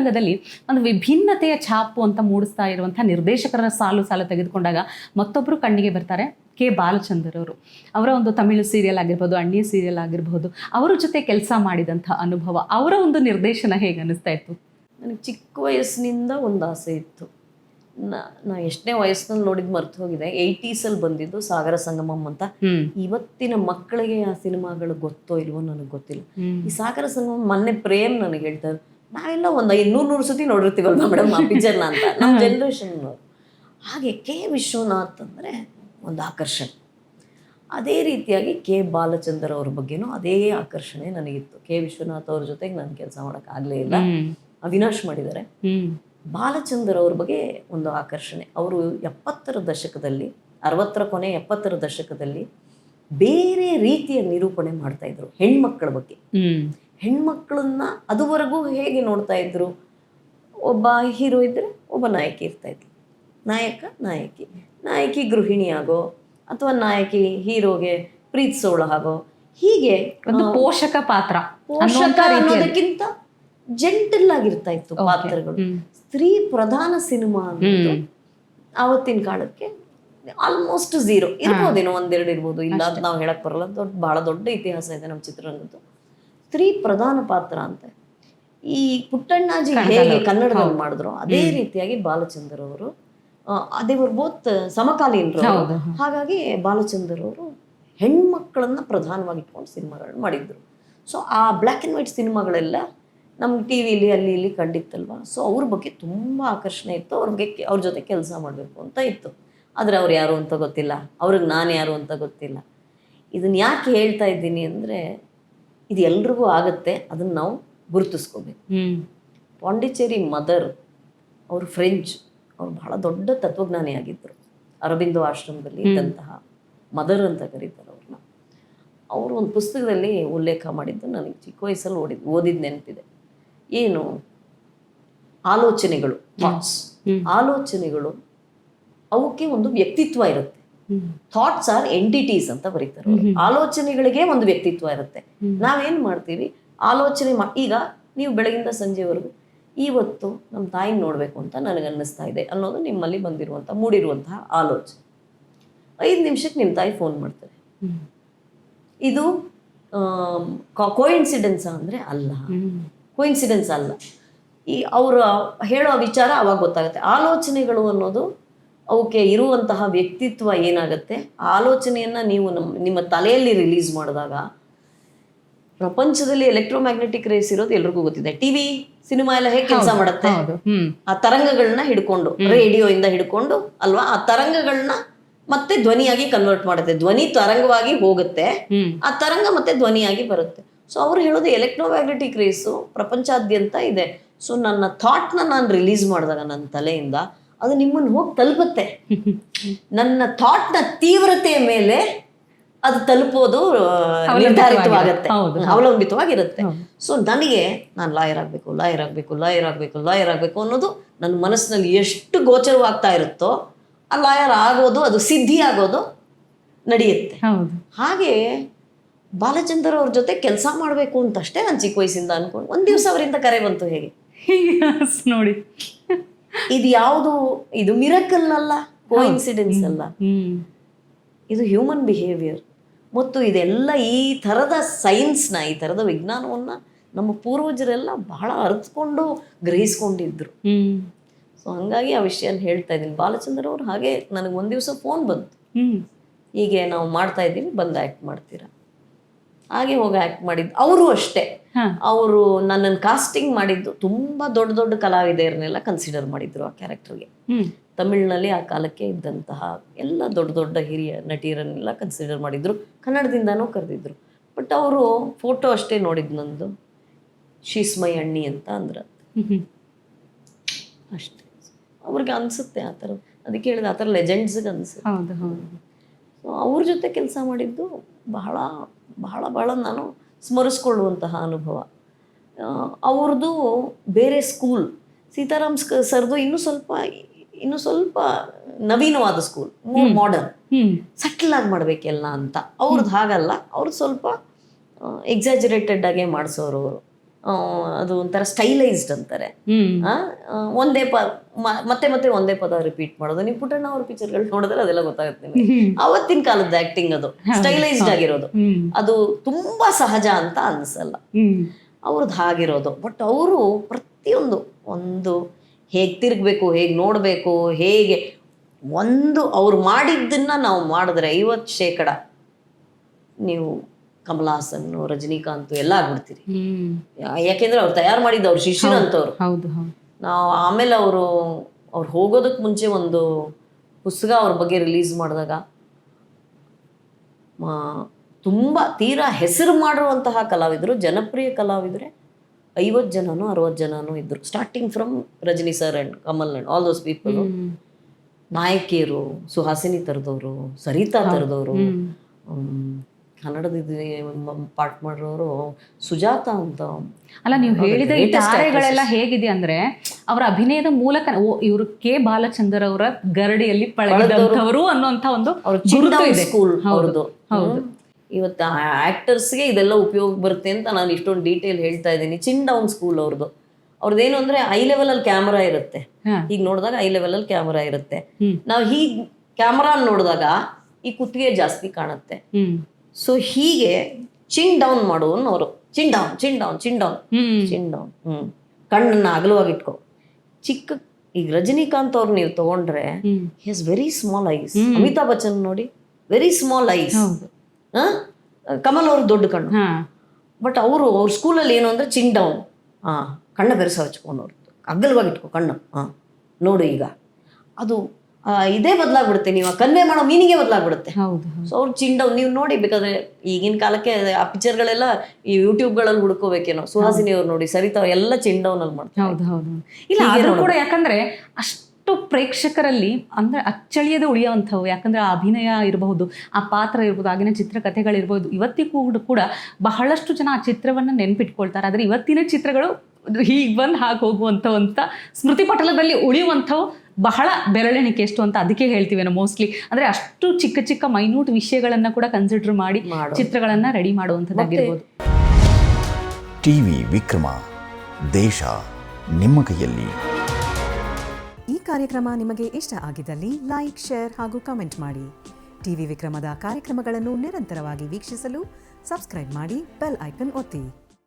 ಚಿತ್ರರಂಗದಲ್ಲಿ ಒಂದು ವಿಭಿನ್ನತೆಯ ಛಾಪು ಅಂತ ಮೂಡಿಸ್ತಾ ಇರುವಂಥ ನಿರ್ದೇಶಕರ ಸಾಲು ಸಾಲು ತೆಗೆದುಕೊಂಡಾಗ ಮತ್ತೊಬ್ಬರು ಕಣ್ಣಿಗೆ ಬರ್ತಾರೆ ಕೆ. ಬಾಲಚಂದರ್ ಅವರು. ಅವರ ಒಂದು ತಮಿಳು ಸೀರಿಯಲ್ ಆಗಿರ್ಬೋದು ಅಣ್ಣಿ ಸೀರಿಯಲ್ ಆಗಿರ್ಬೋದು ಅವರ ಜೊತೆ ಕೆಲಸ ಮಾಡಿದಂಥ ಅನುಭವ ಅವರ ಒಂದು ನಿರ್ದೇಶನ ಹೇಗೆ ಅನ್ನಿಸ್ತಾ ಇತ್ತು? ನನಗೆ ಚಿಕ್ಕ ವಯಸ್ಸಿನಿಂದ ಒಂದು ಆಸೆ ಇತ್ತು. ನಾ ಎಷ್ಟನೇ ವಯಸ್ಸಿನಲ್ಲಿ ನೋಡಿದ್ ಮರ್ತು ಹೋಗಿದೆ. ಏಯ್ಟೀಸಲ್ಲಿ ಬಂದಿದ್ದು ಸಾಗರ ಸಂಗಮಂ ಅಂತ. ಇವತ್ತಿನ ಮಕ್ಕಳಿಗೆ ಆ ಸಿನಿಮಾಗಳು ಗೊತ್ತೋ ಇಲ್ವೋ ನನಗೆ ಗೊತ್ತಿಲ್ಲ. ಈ ಸಾಗರ ಸಂಗಮಂ ಮೊನ್ನೆ ಪ್ರೇಮ್ ನನಗೆ ಹೇಳ್ತಾರೆ ನಾವೆಲ್ಲ ಒಂದು ಐನೂರು ನೂರು ಸತಿ ನೋಡಿರ್ತೀವಲ್ವಾ ಮೇಡಮ್ ಆ ಪಿಕ್ಚರ್ನ ಅಂತ? ನಮ್ಮ ಜನ್ರೇಷನ್ ಹಾಗೆ ಕೆ ವಿಶ್ವನಾಥ್ ಅಂದರೆ ಒಂದು ಆಕರ್ಷಣೆ. ಅದೇ ರೀತಿಯಾಗಿ ಕೆ ಬಾಲಚಂದ್ರ ಅವ್ರ ಬಗ್ಗೆನೂ ಅದೇ ಆಕರ್ಷಣೆ ನನಗಿತ್ತು. ಕೆ ವಿಶ್ವನಾಥ್ ಅವ್ರ ಜೊತೆಗೆ ನಾನು ಕೆಲಸ ಮಾಡೋಕ್ಕಾಗಲೇ ಇಲ್ಲ. ಅವಿನಾಶ್ ಮಾಡಿದ್ದಾರೆ ಬಾಲಚಂದ್ರ ಅವ್ರ ಬಗ್ಗೆ ಒಂದು ಆಕರ್ಷಣೆ. ಅವರು ಎಪ್ಪತ್ತರ ದಶಕದಲ್ಲಿ ಅರವತ್ತರ ಕೊನೆ ಎಪ್ಪತ್ತರ ದಶಕದಲ್ಲಿ ಬೇರೆ ರೀತಿಯ ನಿರೂಪಣೆ ಮಾಡ್ತಾ ಇದ್ರು ಹೆಣ್ಮಕ್ಳ ಬಗ್ಗೆ. ಹೆಣ್ಮಕ್ಳನ್ನ ಅದುವರೆಗೂ ಹೇಗೆ ನೋಡ್ತಾ ಇದ್ರು? ಒಬ್ಬ ಹೀರೋ ಇದ್ದರೆ ಒಬ್ಬ ನಾಯಕಿ ಇರ್ತಾ ಇದ್ರು ನಾಯಕ ನಾಯಕಿ. ನಾಯಕಿ ಗೃಹಿಣಿ ಆಗೋ ಅಥವಾ ನಾಯಕಿ ಹೀರೋಗೆ ಪ್ರೀತಿಸೋಳ ಆಗೋ. ಹೀಗೆ ಒಂದು ಪೋಷಕ ಪಾತ್ರ ಪೋಷಕ. ಅನ್ನೋದಕ್ಕಿಂತ ಜೆಂಟಲ್ ಆಗಿರ್ತಾ ಇತ್ತು ಪಾತ್ರಗಳು. ಸ್ತ್ರೀ ಪ್ರಧಾನ ಸಿನಿಮಾ ಅನ್ನೋದು ಆವತ್ತಿನ ಕಾಲಕ್ಕೆ ಆಲ್ಮೋಸ್ಟ್ ಝೀರೋ ಇರ್ಬೋದೇನೋ ಒಂದೆರಡು ಇರ್ಬೋದು. ಇಲ್ಲ ಅಂತ ನಾವು ಹೇಳಕ್ ಬರಲ್ಲ. ದೊಡ್ಡ ಬಹಳ ದೊಡ್ಡ ಇತಿಹಾಸ ಇದೆ ನಮ್ಮ ಚಿತ್ರರಂಗದ್ದು. ಸ್ತ್ರೀ ಪ್ರಧಾನ ಪಾತ್ರ ಅಂತ. ಈ ಪುಟ್ಟಣ್ಣಾಜಿ ಹೇಗೆ ಕನ್ನಡದಲ್ಲಿ ಮಾಡಿದ್ರು ಅದೇ ರೀತಿಯಾಗಿ ಬಾಲಚಂದ್ರ ಅವರು ಅದೇ ಬೋತ್ ಸಮಕಾಲೀನರು. ಹಾಗಾಗಿ ಬಾಲಚಂದ್ರ ಅವರು ಹೆಣ್ಮಕ್ಳನ್ನ ಪ್ರಧಾನವಾಗಿ ಇಟ್ಕೊಂಡು ಸಿನಿಮಾಗಳನ್ನ ಮಾಡಿದ್ರು. ಸೊ ಆ ಬ್ಲ್ಯಾಕ್ ಆ್ಯಂಡ್ ವೈಟ್ ಸಿನಿಮಾಗಳೆಲ್ಲ ನಮ್ಮ ಟಿ ವಿಲಿ ಅಲ್ಲಿ ಇಲ್ಲಿ ಕಂಡಿತ್ತಲ್ವ? ಸೊ ಅವ್ರ ಬಗ್ಗೆ ತುಂಬ ಆಕರ್ಷಣೆ ಇತ್ತು. ಅವ್ರಿಗೆ ಬಗ್ಗೆ ಅವ್ರ ಜೊತೆ ಕೆಲಸ ಮಾಡಬೇಕು ಅಂತ ಇತ್ತು. ಆದರೆ ಅವ್ರು ಯಾರು ಅಂತ ಗೊತ್ತಿಲ್ಲ. ಅವ್ರಿಗೆ ನಾನು ಯಾರು ಅಂತ ಗೊತ್ತಿಲ್ಲ. ಇದನ್ನ ಯಾಕೆ ಹೇಳ್ತಾ ಇದ್ದೀನಿ ಅಂದರೆ ಇದು ಎಲ್ರಿಗೂ ಆಗುತ್ತೆ ಅದನ್ನು ನಾವು ಗುರುತಿಸ್ಕೋಬೇಕು. ಪಾಂಡಿಚೇರಿ ಮದರ್ ಅವರು ಫ್ರೆಂಚ್ ಅವರು ಬಹಳ ದೊಡ್ಡ ತತ್ವಜ್ಞಾನಿ ಆಗಿದ್ದರು ಅರಬಿಂದೋ ಆಶ್ರಮದಲ್ಲಿ ಇದ್ದಂತಹ ಮದರ್ ಅಂತ ಕರೀತಾರೆ ಅವ್ರನ್ನ. ಅವರು ಒಂದು ಪುಸ್ತಕದಲ್ಲಿ ಉಲ್ಲೇಖ ಮಾಡಿದ್ದು ನನಗೆ ಚಿಕ್ಕ ವಯಸ್ಸಲ್ಲಿ ಓದಿದ್ ಓದಿದ ನೆನಪಿದೆ. ಏನು? ಆಲೋಚನೆಗಳು ಥಾಟ್ಸ್ ಆಲೋಚನೆಗಳು ಅವಕ್ಕೆ ಒಂದು ವ್ಯಕ್ತಿತ್ವ ಇರುತ್ತೆ. ಥಾಟ್ಸ್ ಆರ್ ಎಂಟಿಟೀಸ್ ಅಂತ ಬರೀತಾರೆ ಆಲೋಚನೆಗಳಿಗೆ ಒಂದು ವ್ಯಕ್ತಿತ್ವ ಇರುತ್ತೆ. ನಾವೇನ್ ಮಾಡ್ತೀವಿ? ಆಲೋಚನೆ ಮಾ ಈಗ ನೀವು ಬೆಳಗಿಂದ ಸಂಜೆವರೆಗೂ ಇವತ್ತು ನಮ್ಮ ತಾಯಿನ ನೋಡಬೇಕು ಅಂತ ನನಗೆ ಅನ್ನಿಸ್ತಾ ಇದೆ ಅನ್ನೋದು ನಿಮ್ಮಲ್ಲಿ ಬಂದಿರುವಂಥ ಮೂಡಿರುವಂತಹ ಆಲೋಚನೆ. ಐದು ನಿಮಿಷಕ್ಕೆ ನಿಮ್ಮ ತಾಯಿ ಫೋನ್ ಮಾಡ್ತಾರೆ. ಇದು ಕೋಇನ್ಸಿಡೆನ್ಸ್ ಅಂದರೆ ಅಲ್ಲ. ಕೋ ಕೋಇನ್ಸಿಡೆನ್ಸ್ ಅಲ್ಲ. ಈ ಅವರ ಹೇಳೋ ವಿಚಾರ ಅವಾಗ ಗೊತ್ತಾಗುತ್ತೆ. ಆಲೋಚನೆಗಳು ಅನ್ನೋದು ಅವಕ್ಕೆ ಇರುವಂತಹ ವ್ಯಕ್ತಿತ್ವ ಏನಾಗುತ್ತೆ? ಆಲೋಚನೆಯನ್ನು ನೀವು ನಮ್ಮ ನಿಮ್ಮ ತಲೆಯಲ್ಲಿ ರಿಲೀಸ್ ಮಾಡಿದಾಗ ಪ್ರಪಂಚದಲ್ಲಿ ಎಲೆಕ್ಟ್ರೋಮ್ಯಾಗ್ನೆಟಿಕ್ ರೇಸ್ ಇರೋದು ಎಲ್ರಿಗೂ ಗೊತ್ತಿದೆ. ಟಿವಿ ಸಿನಿಮಾ ಎಲ್ಲ ಹೇಗೆ ಕೆಲಸ ಮಾಡುತ್ತೆ? ಆ ತರಂಗಗಳನ್ನ ಹಿಡ್ಕೊಂಡು ರೇಡಿಯೋ ಇಂದ ಹಿಡ್ಕೊಂಡು ಅಲ್ವಾ? ಆ ತರಂಗಗಳನ್ನ ಮತ್ತೆ ಧ್ವನಿಯಾಗಿ ಕನ್ವರ್ಟ್ ಮಾಡುತ್ತೆ. ಧ್ವನಿ ತರಂಗವಾಗಿ ಹೋಗುತ್ತೆ. ಆ ತರಂಗ ಮತ್ತೆ ಧ್ವನಿಯಾಗಿ ಬರುತ್ತೆ. ಸೊ ಅವ್ರು ಹೇಳೋದು ಎಲೆಕ್ಟ್ರೋಮ್ಯಾಗ್ನೆಟಿಕ್ ರೇಸು ಪ್ರಪಂಚಾದ್ಯಂತ ಇದೆ. ಸೊ ನನ್ನ ಥಾಟ್ನ ನಾನು ರಿಲೀಸ್ ಮಾಡಿದಾಗ ನನ್ನ ತಲೆಯಿಂದ ಅದು ನಿಮ್ಮನ್ನು ಹೋಗಿ ತಲುಪುತ್ತೆ. ನನ್ನ ಥಾಟ್ನ ತೀವ್ರತೆಯ ಮೇಲೆ ಅದು ತಲುಪೋದು ನಿರ್ಧಾರಿತವಾಗತ್ತೆ. ಅವಲಂಬಿತವಾಗಿರುತ್ತೆ. ಸೊ ನನಗೆ ನಾನು ಲಾಯರ್ ಆಗಬೇಕು ಲಾಯರ್ ಆಗಬೇಕು ಲಾಯರ್ ಆಗಬೇಕು ಲಾಯರ್ ಆಗಬೇಕು ಅನ್ನೋದು ನನ್ನ ಮನಸ್ಸಿನಲ್ಲಿ ಎಷ್ಟು ಗೋಚರವಾಗ್ತಾ ಇರುತ್ತೋ ಆ ಲಾಯರ್ ಆಗೋದು ಅದು ಸಿದ್ಧಿ ಆಗೋದು ನಡೆಯುತ್ತೆ. ಹಾಗೆ ಬಾಲಚಂದ್ರ ಅವ್ರ ಜೊತೆ ಕೆಲಸ ಮಾಡಬೇಕು ಅಂತಷ್ಟೇ ನಾನು ಚಿಕ್ಕ ವಯಸ್ಸಿಂದ ಅನ್ಕೊಂಡು ಒಂದು ದಿವಸ ಅವರಿಂದ ಕರೆ ಬಂತು ಹೇಗೆ? ನೋಡಿ. ಇದು ಯಾವುದು? ಇದು ಮಿರಕಲ್ ಅಲ್ಲ? ಕೋಇನ್ಸಿಡೆನ್ಸ್ ಅಲ್ಲ ಇದು ಹ್ಯೂಮನ್ ಬಿಹೇವಿಯರ್ ಮತ್ತು ಇದೆಲ್ಲ ಈ ಥರದ ಸೈನ್ಸ್ನ ಈ ಥರದ ವಿಜ್ಞಾನವನ್ನು ನಮ್ಮ ಪೂರ್ವಜರೆಲ್ಲ ಬಹಳ ಅರ್ಥಕೊಂಡು ಗ್ರಹಿಸ್ಕೊಂಡಿದ್ರು. ಸೊ ಹಂಗಾಗಿ ಆ ವಿಷಯನ ಹೇಳ್ತಾ ಇದ್ದೀನಿ. ಬಾಲಚಂದ್ರ ಅವರು ಹಾಗೆ ನನಗೆ ಒಂದು ದಿವಸ ಫೋನ್ ಬಂತು. ಹೀಗೆ ನಾವು ಮಾಡ್ತಾ ಇದ್ದೀವಿ ಬಂದು ಆ್ಯಕ್ಟ್ ಮಾಡ್ತೀರಾ? ಹಾಗೆ ಹೋಗಿ ಆ್ಯಕ್ಟ್ ಮಾಡಿದ್ದು. ಅವರು ಅಷ್ಟೇ. ಅವರು ನನ್ನನ್ನು ಕಾಸ್ಟಿಂಗ್ ಮಾಡಿದ್ದು. ತುಂಬ ದೊಡ್ಡ ದೊಡ್ಡ ಕಲಾವಿದರನ್ನೆಲ್ಲ ಕನ್ಸಿಡರ್ ಮಾಡಿದ್ರು ಆ ಕ್ಯಾರೆಕ್ಟರ್ಗೆ ತಮಿಳ್ನಲ್ಲಿ ಆ ಕಾಲಕ್ಕೆ ಇದ್ದಂತಹ ಎಲ್ಲ ದೊಡ್ಡ ದೊಡ್ಡ ಹಿರಿಯ ನಟಿಯರನ್ನೆಲ್ಲ ಕನ್ಸಿಡರ್ ಮಾಡಿದ್ರು. ಕನ್ನಡದಿಂದನೂ ಕರೆದಿದ್ರು. ಬಟ್ ಅವರು ಫೋಟೋ ಅಷ್ಟೇ ನೋಡಿದ್ದು ನಂದು. ಶೀಸ್ಮೈ ಅಣ್ಣಿ ಅಂತ ಅಂದ್ರೆ. ಅಷ್ಟೇ. ಅವ್ರಿಗೆ ಅನ್ಸುತ್ತೆ ಆ ಥರ. ಅದಕ್ಕೆ ಹೇಳಿದ ಆ ಥರ ಲೆಜೆಂಡ್ಸ್ಗೆ ಅನ್ಸುತ್ತೆ. ಹೌದು ಹೌದು. ಸೊ ಅವ್ರ ಜೊತೆ ಕೆಲಸ ಮಾಡಿದ್ದು ಬಹಳ ಬಹಳ ಬಹಳ ನಾನು ಸ್ಮರಿಸ್ಕೊಳ್ಳುವಂತಹ ಅನುಭವ. ಅವ್ರದ್ದು ಬೇರೆ ಸ್ಕೂಲ್ ಸೀತಾರಾಮ್ ಸ್ಕ- ಸರ್ದು ಇನ್ನೂ ಸ್ವಲ್ಪ ಇನ್ನೂ ಸ್ವಲ್ಪ ನವೀನವಾದ ಸ್ಕೂಲ್ ಮೋರ್ ಮಾಡರ್ನ್ ಸಟ್ಲ್ ಆಗಿ ಮಾಡಬೇಕೆಲ್ಲ ಅಂತ. ಅವ್ರದ್ದು ಹಾಗಲ್ಲ ಅವ್ರದ್ದು ಸ್ವಲ್ಪ ಎಕ್ಸಾಜರೇಟೆಡ್ ಆಗೇ ಮಾಡಿಸೋರು ಅವರು. ಅದು ಒಂಥರ ಸ್ಟೈಲೈಸ್ಡ್ ಅಂತಾರೆ. ಒಂದೇ ಪ ಮತ್ತೆ ಮತ್ತೆ ಒಂದೇ ಪದ ರಿಪೀಟ್ ಮಾಡೋದು. ನೀವು ಪುಟ್ಟಣ್ಣ ಅವ್ರ ಪಿಕ್ಚರ್ಗಳು ನೋಡಿದ್ರೆ ಅದೆಲ್ಲ ಗೊತ್ತಾಗುತ್ತೆ ನಿಮಗೆ. ಅವತ್ತಿನ ಕಾಲದ ಆಕ್ಟಿಂಗ್ ಅದು. ಸ್ಟೈಲೈಸ್ಡ್ ಆಗಿರೋದು. ಅದು ತುಂಬಾ ಸಹಜ ಅಂತ ಅನ್ಸಲ್ಲ. ಅವ್ರದ್ದು ಹಾಗಿರೋದು. ಬಟ್ ಅವರು ಪ್ರತಿಯೊಂದು ಒಂದು ಹೇಗೆ ತಿರುಗಬೇಕು ಹೇಗೆ ನೋಡಬೇಕು ಹೇಗೆ ಒಂದು ಅವ್ರು ಮಾಡಿದ್ದನ್ನ ನಾವು ಮಾಡಿದ್ರೆ ಐವತ್ತು ಶೇಕಡ ನೀವು ಕಮಲ್ ಹಾಸನ್ ರಜನಿಕಾಂತ್ ಎಲ್ಲ ಆಗ್ಬಿಡ್ತೀರಿ. ಯಾಕೆಂದ್ರೆ ಅವ್ರು ತಯಾರು ಮಾಡಿದ್ದು ಅವ್ರ ಹೌದು ಹೌದು ನಾವು ಆಮೇಲೆ ಅವರು ಅವ್ರು ಹೋಗೋದಕ್ಕೆ ಮುಂಚೆ ಒಂದು ಪುಸ್ತಕ ಅವ್ರ ಬಗ್ಗೆ ರಿಲೀಸ್ ಮಾಡಿದಾಗ ತುಂಬ ತೀರಾ ಹೆಸರು ಮಾಡಿರುವಂತಹ ಕಲಾವಿದರು ಜನಪ್ರಿಯ ಕಲಾವಿದರೆ ಐವತ್ತು ಜನನೂ ಅರವತ್ತು ಜನನೂ ಇದ್ದರು starting from Rajini sir and Kamal and all those people ನಾಯಕಿಯರು Suhasini ತರದವರು ಸರಿತಾ ತರದವರು ಕನ್ನಡದ ಪಾಠ ಮಾಡಿರೋರು ಸುಜಾತ ಅಂತ ಅಲ್ಲ ನೀವು ಹೇಳಿದ ಈ ತಾರೆಗಳೆಲ್ಲ ಹೇಗಿದೆ ಅಂದ್ರೆ ಅವರ ಅಭಿನಯದ ಮೂಲಕ ಇವರು ಕೆ ಬಾಲಚಂದರ್ ಅವರ ಗರಡಿಯಲ್ಲಿ ಪಳಗಿದಂಥವರು ಅನ್ನುವಂತ ಒಂದು ಸ್ಕೂಲ್ ಅವ್ರದ್ದು. ಹೌದು. ಇವತ್ತು ಆಕ್ಟರ್ಸ್ಗೆ ಇದೆಲ್ಲ ಉಪಯೋಗ ಬರುತ್ತೆ ಅಂತ ನಾನು ಇಷ್ಟೊಂದು ಡೀಟೇಲ್ ಹೇಳ್ತಾ ಇದ್ದೀನಿ. ಚಿನ್ ಡೌನ್ ಸ್ಕೂಲ್ ಅವ್ರದ್ದು. ಅವ್ರದ್ದೇನು ಅಂದ್ರೆ ಐ ಲೆವೆಲ್ ಅಲ್ಲಿ ಕ್ಯಾಮರಾ ಇರುತ್ತೆ. ಈಗ ನೋಡಿದಾಗ ಐ ಲೆವೆಲ್ ಅಲ್ಲಿ ಕ್ಯಾಮರಾ ಇರುತ್ತೆ. ನಾವು ಹೀಗ್ ಕ್ಯಾಮರಾ ನೋಡಿದಾಗ ಈ ಕುತ್ತಿಗೆ ಜಾಸ್ತಿ ಕಾಣುತ್ತೆ. ಸೊ ಹೀಗೆ chin down ಮಾಡುವನ್ನವರು chin down chin down chin down hmm. Chin down hmm. ಕಣ್ಣನ್ನ ಅಗಲವಾಗಿ ಇಟ್ಕೋ ಚಿಕ್ಕ ಈಗ ರಜನಿಕಾಂತ್ ಅವ್ರು ನೀವು ತಗೊಂಡ್ರೆ has very small eyes Amitabh Bachchan ನೋಡಿ ವೆರಿ ಸ್ಮಾಲ್ ಐಸ್ ಕಮಲ್ ಅವ್ರ ದೊಡ್ಡ ಕಣ್ಣು. ಬಟ್ ಅವರು ಅವ್ರ ಸ್ಕೂಲಲ್ಲಿ ಏನು ಅಂದ್ರೆ ಚಿನ್ ಡೌನ್ ಹಾ ಕಣ್ಣ ಬೆರೆಸ ಹಚ್ಕೊಂಡವ್ರು. ಅಗಲವಾಗಿ ಇಟ್ಕೋ ಕಣ್ಣು. ಹಾ. ನೋಡು ಈಗ. ಅದು ಇದೇ ಬದಲಾಗ್ಬಿಡುತ್ತೆ. ನೀವು ಕನ್ವೆ ಮಾಡೋ ಮೀನಿಗೆ ಬದಲಾಗ್ಬಿಡುತ್ತೆ. ಸೊ ಅವ್ರು ಚಿಂಡ ನೀವು ನೋಡಿ ಬೇಕಾದ್ರೆ ಈಗಿನ ಕಾಲಕ್ಕೆ ಆ ಪಿಕ್ಚರ್ಗಳೆಲ್ಲ ಈ ಯೂಟ್ಯೂಬ್ಗಳಲ್ಲಿ ಹುಡ್ಕೋಬೇಕೇನೋ. ಸುಹಾಸಿನಿ ಅವ್ರು ನೋಡಿ ಸರಿ ಎಲ್ಲ ಅಲ್ಲಿ ಮಾಡ್ತಾರೆ. ಹೌದು ಹೌದು. ಇಲ್ಲ ಆದ್ರೂ ಕೂಡ ಯಾಕಂದ್ರೆ ಅಷ್ಟು ಪ್ರೇಕ್ಷಕರಲ್ಲಿ ಅಂದ್ರೆ ಅಚ್ಚಳಿಯದೆ ಉಳಿಯುವಂಥವು ಯಾಕಂದ್ರೆ ಆ ಅಭಿನಯ ಇರಬಹುದು ಆ ಪಾತ್ರ ಇರ್ಬೋದು ಆಗಿನ ಚಿತ್ರಕಥೆಗಳಿರ್ಬೋದು ಇವತ್ತಿಗೂ ಕೂಡ ಬಹಳಷ್ಟು ಜನ ಆ ಚಿತ್ರವನ್ನ ನೆನ್ಪಿಟ್ಕೊಳ್ತಾರೆ. ಆದ್ರೆ ಇವತ್ತಿನ ಚಿತ್ರಗಳು ಹೀಗೆ ಬಂದು ಹಾಗೆ ಹೋಗುವಂತ ಸ್ಮೃತಿ ಪಟಲದಲ್ಲಿ ಉಳಿಯುವಂಥವು ಬಹಳ ಬೆರಳೆಣಿಕೆ ಎಷ್ಟು ಅಂತ ಅದಕ್ಕೆ ಹೇಳ್ತೀವಿ ನಾವು ಮೋಸ್ಟ್ಲಿ ಅಂದ್ರೆ ಅಷ್ಟು ಚಿಕ್ಕ ಚಿಕ್ಕ ಮೈನ್ಯೂಟ್ ವಿಷಯಗಳನ್ನ ಕೂಡ ಕನ್ಸಿಡರ್ ಮಾಡಿ. ಚಿತ್ರಗಳನ್ನ ರೆಡಿ ಮಾಡುವಂಥದ್ದಾಗಿರ್ಬೋದು. ಟಿವಿ ವಿಕ್ರಮ ದೇಶ ನಿಮ್ಮ ಕೈಯಲ್ಲಿ. ಈ ಕಾರ್ಯಕ್ರಮ ನಿಮಗೆ ಇಷ್ಟ ಆಗಿದ್ದಲ್ಲಿ ಲೈಕ್ ಶೇರ್ ಹಾಗೂ ಕಮೆಂಟ್ ಮಾಡಿ. ಟಿವಿ ವಿಕ್ರಮದ ಕಾರ್ಯಕ್ರಮಗಳನ್ನು ನಿರಂತರವಾಗಿ ವೀಕ್ಷಿಸಲು ಸಬ್ಸ್ಕ್ರೈಬ್ ಮಾಡಿ ಬೆಲ್ ಐಕನ್ ಒತ್ತಿ.